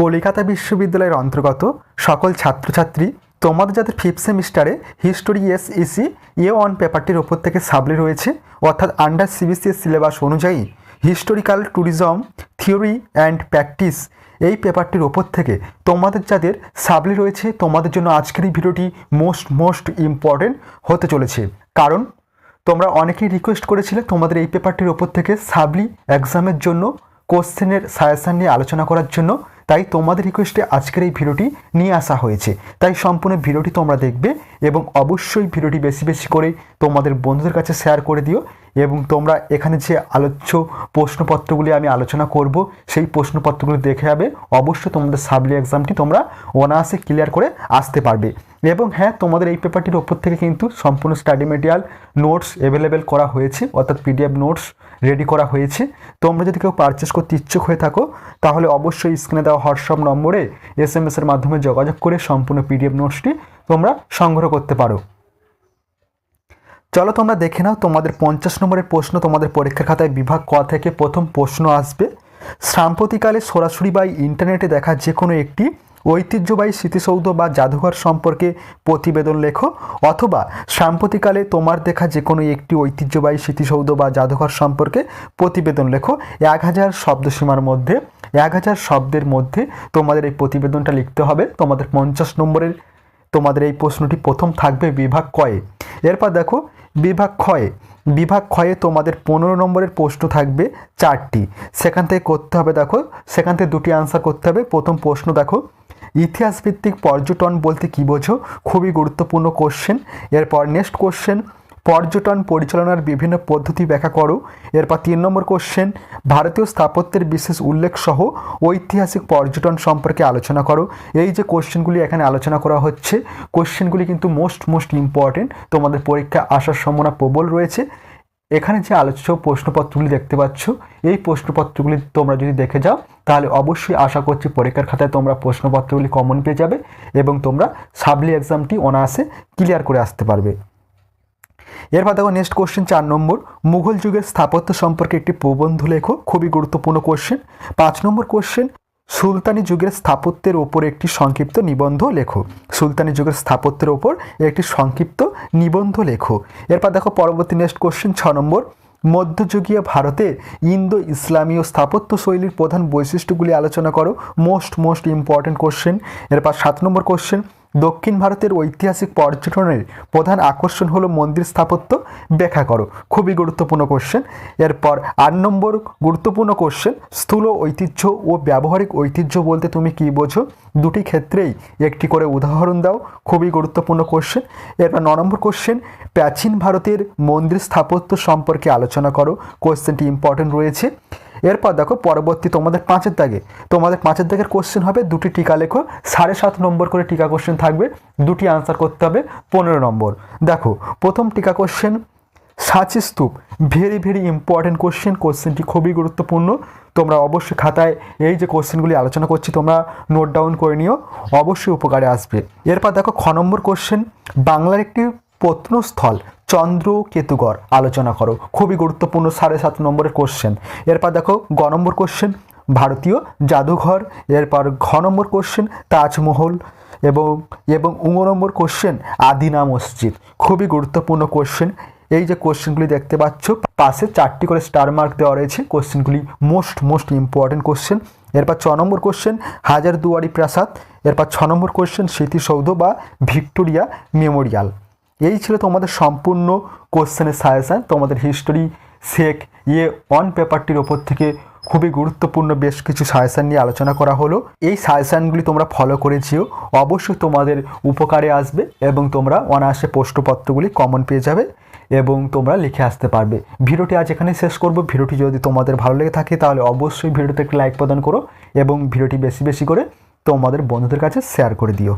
কলিকাতা বিশ্ববিদ্যালয়ের অন্তর্গত সকল ছাত্রছাত্রী, তোমাদের যাদের ফিফথ সেমিস্টারে history S EC A one পেপারটির ওপর থেকে সাবলি রয়েছে, অর্থাৎ আন্ডার সিবিসিএস সিলেবাস অনুযায়ী historical tourism theory and practice এই পেপারটির ওপর থেকে তোমাদের যাদের সাবলি রয়েছে, তোমাদের জন্য আজকের এই ভিডিওটি মোস্ট মোস্ট ইম্পর্টেন্ট হতে চলেছে। কারণ তোমরা অনেকেই রিকোয়েস্ট করেছিলে তোমাদের এই পেপারটির ওপর থেকে সাবলি এক্সামের জন্য কোশ্চেনের সাজেশান নিয়ে আলোচনা করার জন্য। তাই তোমাদের রিকোয়েস্টে আজকের এই ভিডিওটি নিয়ে আসা হয়েছে। তাই সম্পূর্ণ ভিডিওটি তোমরা দেখবে এবং অবশ্যই ভিডিওটি বেশি বেশি করে তোমাদের বন্ধুদের কাছে শেয়ার করে দিও এবং তোমরা এখানে যে আলোচ্য প্রশ্নপত্রগুলি আমি আলোচনা করব, সেই প্রশ্নপত্রগুলি দেখে যাবে। অবশ্যই তোমাদের সাবলি এক্সামটি তোমরা অনায়াসে ক্লিয়ার করে আসতে পারবে। এবং হ্যাঁ তোমাদের এই পেপারটির ওপর থেকে কিন্তু সম্পূর্ণ স্টাডি মেটেরিয়াল নোটস অ্যাভেলেবেল করা হয়েছে, অর্থাৎ পিডিএফ নোটস রেডি করা হয়েছে। তোমরা যদি কেউ পারচেস করতে ইচ্ছুক হয়ে থাকো, তাহলে অবশ্যই স্ক্রিনে দেওয়া হোয়াটসঅ্যাপ নম্বরে এস এম এসের মাধ্যমে যোগাযোগ করে সম্পূর্ণ পিডিএফ নোটসটি তোমরা সংগ্রহ করতে পারো। চলো তোমরা দেখে নাও, তোমাদের পঞ্চাশ নম্বরের প্রশ্ন তোমাদের পরীক্ষার খাতায় বিভাগ ক থেকে প্রথম প্রশ্ন আসবে। সাম্প্রতিকালে সরাসরি বা ইন্টারনেটে দেখা যে কোনো একটি ঐতিহ্যবাহী স্মৃতিসৌধ বা জাদুঘর সম্পর্কে প্রতিবেদন লেখো, অথবা সাম্প্রতিকালে তোমার দেখা যে কোনো একটি ঐতিহ্যবাহী স্মৃতিসৌধ বা জাদুঘর সম্পর্কে প্রতিবেদন লেখো। এক হাজার শব্দসীমার মধ্যে, এক হাজার শব্দের মধ্যে তোমাদের এই প্রতিবেদনটা লিখতে হবে। তোমাদের পঞ্চাশ নম্বরের তোমাদের এই প্রশ্নটি প্রথম থাকবে বিভাগ কয়ে। এরপর দেখো, বিভাগ ক্ষয়ে। বিভাগ ক্ষয়ে তোমাদের পনেরো নম্বরের প্রশ্ন থাকবে চারটি। সেখান থেকে করতে হবে দেখো, সেখান থেকে দুটি আনসার করতে হবে। প্রথম প্রশ্ন দেখো ইতিহাস ভিত্তিক পর্যটন বলতে কী বোঝো? খুবই গুরুত্বপূর্ণ কোশ্চেন এরপর নেক্সট কোশ্চেন পর্যটন পরিচালনার বিভিন্ন পদ্ধতি ব্যাখ্যা করো। এরপর তিন নম্বর কোশ্চেন ভারতীয় স্থাপত্যের বিশেষ উল্লেখ সহ ঐতিহাসিক পর্যটন সম্পর্কে আলোচনা করো। এই যে কোশ্চেনগুলি এখানে আলোচনা করা হচ্ছে কোশ্চেনগুলি কিন্তু মোস্ট মোস্ট ইম্পর্টেন্ট তোমাদের পরীক্ষা আসার সম্ভাবনা প্রবল রয়েছে। এখানে যে আলোচ্য প্রশ্নপত্রগুলি দেখতে পাচ্ছ, এই প্রশ্নপত্রগুলি তোমরা যদি দেখে যাও, তাহলে অবশ্যই আশা করছি পরীক্ষার খাতায় তোমরা প্রশ্নপত্রগুলি কমন পেয়ে যাবে এবং তোমরা সাবলি এক্সামটি অনায়াসে ক্লিয়ার করে আসতে পারবে। এরপর দেখো নেক্সট কোশ্চেন চার নম্বর। মুঘল যুগের স্থাপত্য সম্পর্কে একটি প্রবন্ধ লেখো, খুবই গুরুত্বপূর্ণ কোশ্চেন পাঁচ নম্বর কোশ্চেন সুলতানি যুগের স্থাপত্যের ওপর একটি সংক্ষিপ্ত নিবন্ধ লেখো। সুলতানি যুগের স্থাপত্যের ওপর একটি সংক্ষিপ্ত নিবন্ধ লেখো। এরপর দেখো পরবর্তী নেক্সট কোশ্চেন ছ নম্বর। মধ্যযুগীয় ভারতে ইন্দো ইসলামীয় স্থাপত্য শৈলীর প্রধান বৈশিষ্ট্যগুলি আলোচনা করো। মোস্ট মোস্ট ইম্পর্ট্যান্ট কোশ্চেন এরপর সাত নম্বর কোশ্চেন দক্ষিণ ভারতের ঐতিহাসিক পর্যটনের প্রধান আকর্ষণ হলো মন্দির স্থাপত্য। ব্যাখ্যা করো, খুবই গুরুত্বপূর্ণ কোশ্চেন এরপর আট নম্বর গুরুত্বপূর্ণ কোশ্চেন স্থূল ঐতিহ্য ও ব্যবহারিক ঐতিহ্য বলতে তুমি কি বোঝো? দুটি ক্ষেত্রেই একটি করে উদাহরণ দাও, খুবই গুরুত্বপূর্ণ কোশ্চেন এরপর ন নম্বর কোশ্চেন প্রাচীন ভারতের মন্দির স্থাপত্য সম্পর্কে আলোচনা করো। কোশ্চেনটি ইম্পর্টেন্ট রয়েছে। এরপর দেখো পরবর্তী তোমাদের পাঁচের দাগে। তোমাদের পাঁচের দাগের কোশ্চেন হবে, দুটি টিকা লেখো, সাড়ে সাত নম্বর করে টিকা কোশ্চেন থাকবে, দুটি আনসার করতে হবে, পনেরো নম্বর। দেখো, প্রথম টিকা কোশ্চেন সাঁচি স্তূপ ভেরি ভেরি ইম্পর্টেন্ট কোশ্চেন কোশ্চেনটি খুবই গুরুত্বপূর্ণ। তোমরা অবশ্যই খাতায় এই যে কোশ্চেনগুলি আলোচনা করছি, তোমরা নোট ডাউন করে নিও, অবশ্যই উপকারে আসবে। এরপর দেখো খ নম্বর কোশ্চেন বাংলার একটি প্রত্নস্থল চন্দ্র কেতুগড় আলোচনা করো। খুবই গুরুত্বপূর্ণ সাড়ে সাত নম্বরের কোশ্চেন এরপর দেখো, গ নম্বর কোশ্চেন ভারতীয় জাদুঘর। এরপর ঘ নম্বর কোশ্চেন তাজমহল। এবং এবং উঙ নম্বর কোশ্চেন আদিনা মসজিদ। খুবই গুরুত্বপূর্ণ কোশ্চেন এই যে কোশ্চেনগুলি দেখতে পাচ্ছ, পাশে চারটি করে স্টার মার্ক দেওয়া রয়েছে। কোশ্চেনগুলি মোস্ট মোস্ট ইম্পর্টেন্ট কোশ্চেন এরপর ছ নম্বর কোশ্চেন হাজারদুয়ারি প্রাসাদ। এরপর ছ নম্বর কোশ্চেন স্মৃতিসৌধ বা ভিক্টোরিয়া মেমোরিয়াল। এই ছিল তোমাদের সম্পূর্ণ কোশ্চেনের সাজেশান তোমাদের হিস্টোরি শেখ ইয়ে অন পেপারটির ওপর থেকে খুবই গুরুত্বপূর্ণ বেশ কিছু সাজেশান নিয়ে আলোচনা করা হলো। এই সাজেশানগুলি তোমরা ফলো করেছিও, অবশ্যই তোমাদের উপকারে আসবে এবং তোমরা অনায়াসে প্রশ্নপত্রগুলি কমন পেয়ে যাবে এবং তোমরা লিখে আসতে পারবে। ভিডিওটি আজ এখানে শেষ করব। ভিডিওটি যদি তোমাদের ভালো লেগে থাকে তাহলে অবশ্যই ভিডিওতে একটি লাইক প্রদান করো এবং ভিডিওটি বেশি বেশি করে তোমাদের বন্ধুদের কাছে শেয়ার করে দিও।